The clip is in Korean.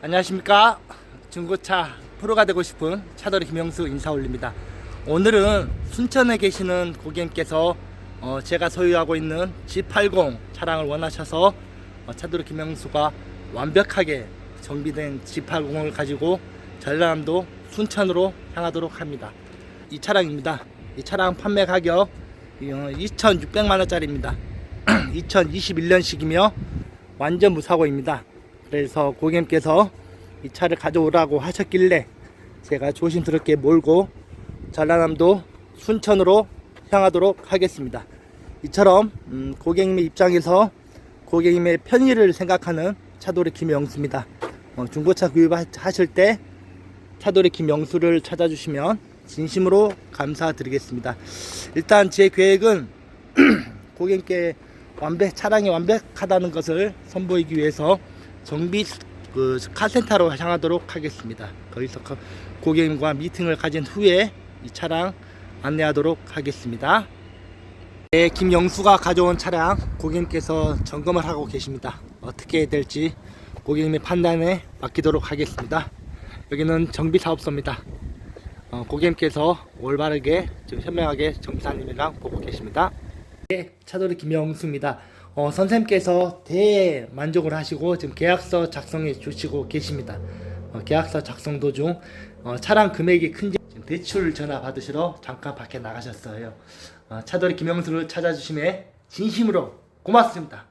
안녕하십니까? 중고차 프로가 되고 싶은 차돌이 김영수 인사 올립니다. 오늘은 순천에 계시는 고객님께서 어, 제가 소유하고 있는 G80 차량을 원하셔서 어, 차돌이 김영수가 완벽하게 정비된 G80을 가지고 전라남도 순천으로 향하도록 합니다. 이 차량입니다. 이 차량 판매 가격 어, 2,600만원짜리입니다. 2021년식이며 완전 무사고입니다. 그래서 고객님께서 이 차를 가져오라고 하셨길래 제가 조심스럽게 몰고 전라남도 순천으로 향하도록 하겠습니다. 이처럼 음, 고객님의 입장에서 고객님의 편의를 생각하는 차돌이 김영수입니다. 어, 중고차 구입하실 때 차돌이 김영수를 찾아주시면 진심으로 감사드리겠습니다. 일단 제 계획은 고객님께 완벽 차량이 완벽하다는 것을 선보이기 위해서 정비 그 카센터로 향하도록 하겠습니다. 거기서 거- 고객님과 미팅을 가진 후에 이 차량 안내하도록 하겠습니다. 네, 김영수가 가져온 차량 고객님께서 점검을 하고 계십니다. 어떻게 될지 고객님의 판단에 맡기도록 하겠습니다. 여기는 정비사업소입니다. 어, 고객님께서 올바르게 지금 현명하게 정비사님이랑 보고 계십니다. 네, 차돌이 김영수입니다. 어, 선생님께서 대만족을 하시고 지금 계약서 작성해 주시고 계십니다. 어, 계약서 작성 도중 어, 차량 금액이 큰지 대출 전화 받으시러 잠깐 밖에 나가셨어요. 어, 차돌이 김영수를 찾아주심에 진심으로 고맙습니다.